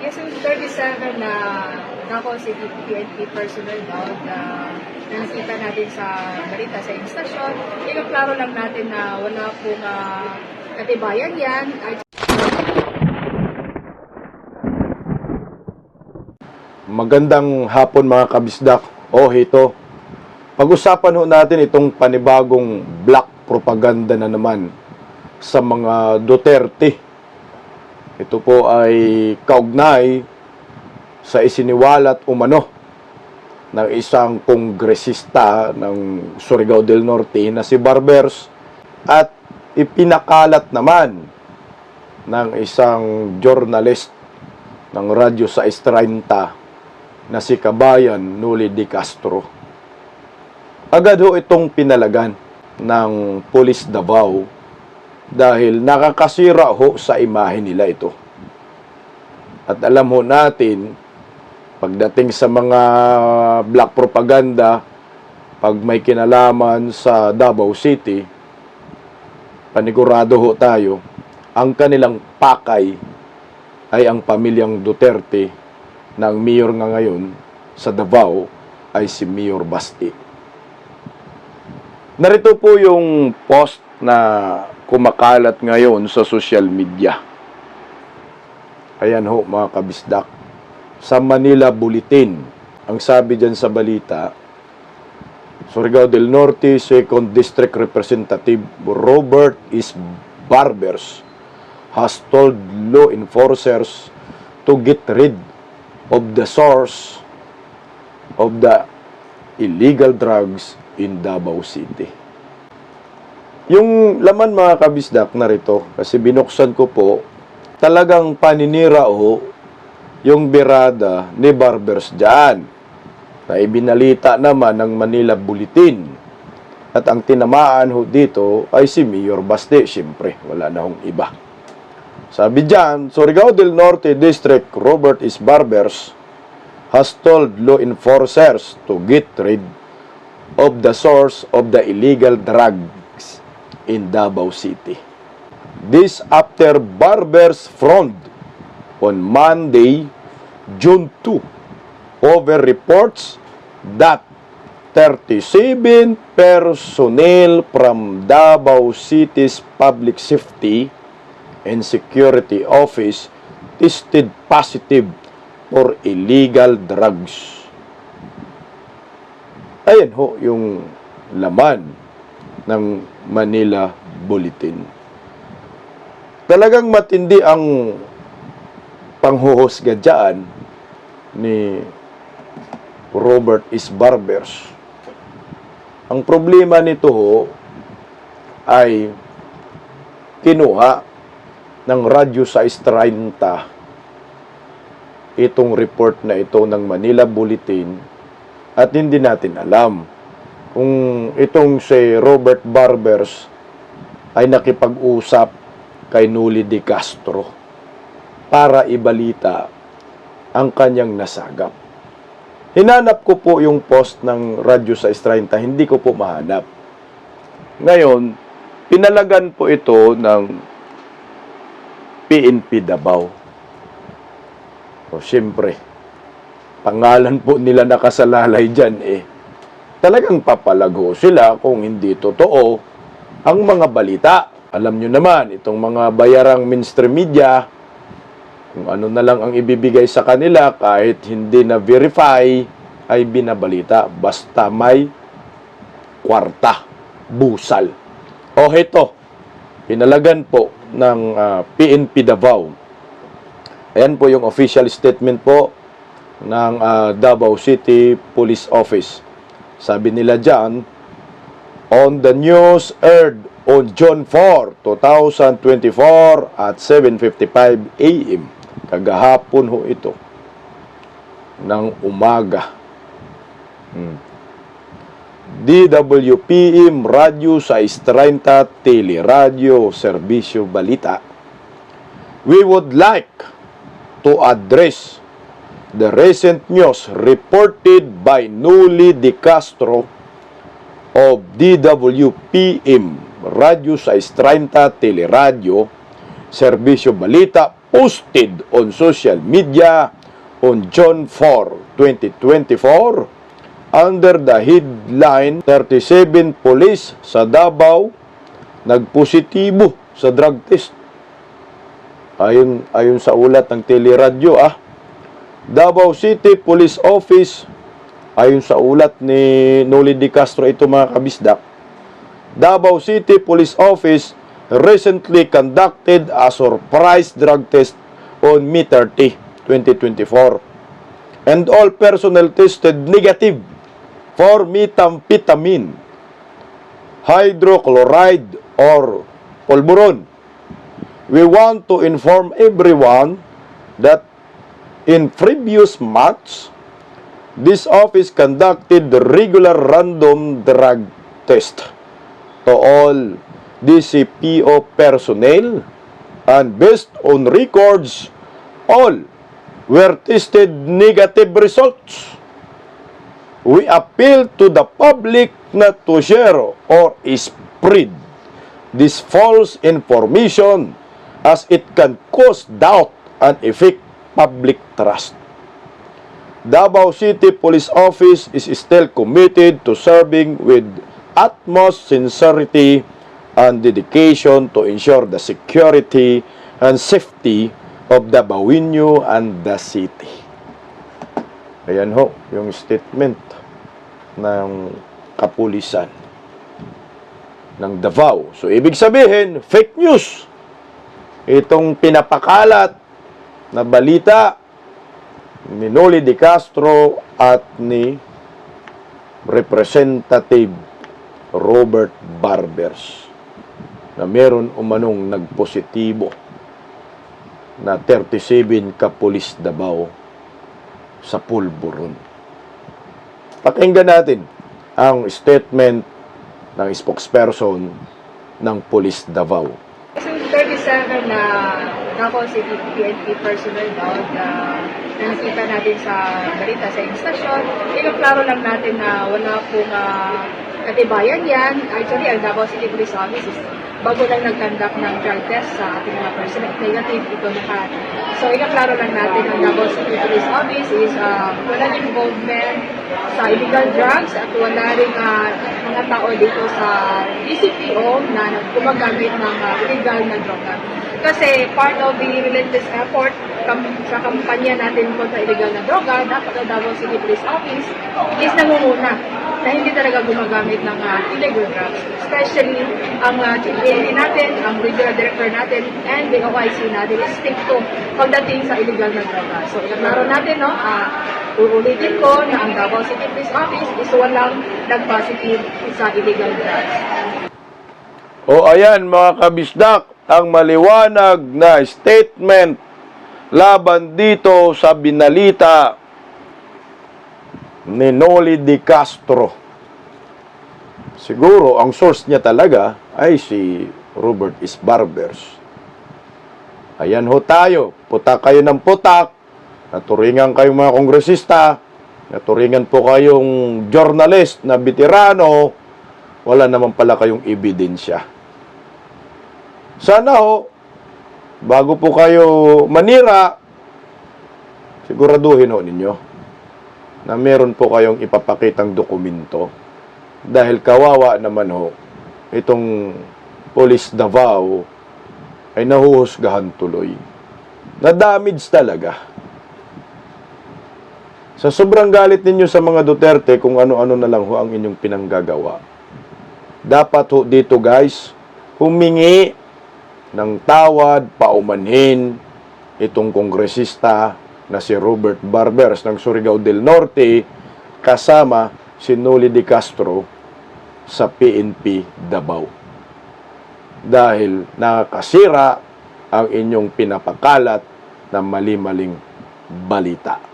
Yes, yung 37 na nako si PNP personnel daw na, na nakita natin sa balita sa instasyon, klaro lang natin na wala pong uh, katibayan yan. At Magandang hapon mga kabisdak. Oh, ito. Pag-usapan ho natin itong panibagong black propaganda na naman sa mga Duterte. Ito po ay kaugnay sa isiniwalat umano ng isang kongresista ng Surigao del Norte na si Barbers at ipinakalat naman ng isang journalist ng Radyo sa 30 na si Kabayan Nuli Di Castro. Agad ho itong pinalagan ng Police Davao dahil nakakasira ho sa imahe nila ito. At alam ho natin, pagdating sa mga black propaganda, pag may kinalaman sa Davao City, panigurado ho tayo, ang kanilang pakay ay ang pamilyang Duterte na mayor nga ngayon sa Davao ay si Mayor Basti. Narito po yung post na kumakalat ngayon sa social media. Ayan ho mga kabisdak. Sa Manila Bulletin, ang sabi dyan sa balita, Surigao del Norte 2nd District Representative Robert is Barbers has told law enforcers to get rid of the source of the illegal drugs in Davao City. Yung laman mga kabisdak na rito, kasi binuksan ko po, talagang paninira ho yung birada ni Barbers dyan na ibinalita naman ng Manila Bulletin. At ang tinamaan ho dito ay si Mayor Baste, siyempre, wala na hong iba. Sabi dyan, Surigao del Norte District Robert is Barbers has told law enforcers to get rid of the source of the illegal drugs in Davao City. This after Barbers front on Monday, June 2, over reports that 37 personnel from Davao City's public safety and Security Office tested positive for illegal drugs. Ayan ho yung laman ng Manila Bulletin. Talagang matindi ang panghuhusga dyan ni Robert is Barbers. Ang problema nito ho ay kinuha ng Radyo sa 30 itong report na ito ng Manila Bulletin at hindi natin alam kung itong si Robert Barbers ay nakipag-usap kay Nuli de Castro para ibalita ang kanyang nasagap. Hinanap ko po yung post ng Radyo sa 30, hindi ko po mahanap. Ngayon, pinalagan po ito ng PNP Davao. O siyempre, pangalan po nila nakasalalay dyan eh. Talagang papalago sila kung hindi totoo ang mga balita. Alam nyo naman, itong mga bayarang mainstream media, kung ano na lang ang ibibigay sa kanila kahit hindi na verify ay binabalita basta may kwarta, busal. O heto, pinalagan po ng ah, PNP Davao. Ayan po yung official statement po ng ah, Davao City Police Office. Sabi nila dyan, on the news aired on June 4, 2024 at 7.55 a.m. Kagahapon ho ito ng umaga. Hmm. DWPM Radyo sa 30 Teleradyo Serbisyo Balita. We would like to address the recent news reported by Nuli De Castro of DWPM Radyo sa 30 Teleradyo Serbisyo Balita posted on social media on June 4, 2024 under the headline 37 police sa Davao nagpositibo sa drug test. Ayon, ayon sa ulat ng teleradyo ah, Davao City Police Office. Ayon sa ulat ni Noli Di Castro ito mga kabisdak Davao City Police Office recently conducted a surprise drug test on May 30, 2024 and all personnel tested negative for methamphetamine hydrochloride or pulburon we want to inform everyone that in previous months, this office conducted regular random drug test to all DCPO personnel and based on records, all were tested negative results. We appeal to the public not to share or spread this false information as it can cause doubt and affect public trust. Davao City Police Office is still committed to serving with utmost sincerity and dedication to ensure the security and safety of Davaoino and the city. Ayan ho, yung statement ng kapulisan ng Davao. So, ibig sabihin, fake news itong pinapakalat na balita ni Noli De Castro at ni Representative Robert Barbers na meron umanong nagpositibo na 37 kapulis Davao sa pulburon. Pakinggan natin ang statement ng spokesperson ng Pulis Davao. Kasi 37 na Davao City PNP personnel doon na, na nakita natin sa balita sa instasyon, klaro lang natin na wala pong uh, katibayan yan. Actually, ang Davao City Police Office bago lang nag-conduct ng drug test sa ating mga personnel. Negative ito lahat. So, klaro lang natin ang Davao City Police Office is uh, wala involvement sa illegal drugs at wala rin uh, mga tao dito sa DCPO na gumagamit ng uh, illegal na droga. Kasi part of the relentless effort kam sa kampanya natin kontra illegal na droga, dapat ang Davao City Police Office is nangunguna na hindi talaga gumagamit ng uh, illegal drugs. Especially ang uh, Chief PNP natin, ang Regional Director natin, and the OIC natin is stick to pagdating sa illegal na droga. So, iklaro natin, no, uh, uulitin ko na ang Davao City Police Office is walang nag-positive sa illegal drugs. O ayan mga kabisdak, ang maliwanag na statement laban dito sa binalita ni Noli Di Castro. Siguro ang source niya talaga ay si Robert Isbarbers. Ayan ho tayo, putak kayo ng putak, naturingan kayong mga kongresista, naturingan po kayong journalist na veterano, wala naman pala kayong ebidensya. Sana ho, bago po kayo manira, siguraduhin ho ninyo na meron po kayong ipapakitang dokumento. Dahil kawawa naman ho, itong Police Davao ay nahuhusgahan tuloy. Na-damage talaga. Sa sobrang galit ninyo sa mga Duterte kung ano-ano na lang ho ang inyong pinanggagawa. Dapat ho dito guys, humingi ng tawad, paumanhin itong kongresista na si Robert Barbers ng Surigao del Norte kasama si Noli De Castro sa PNP Davao. Dahil nakakasira ang inyong pinapakalat na mali-maling balita.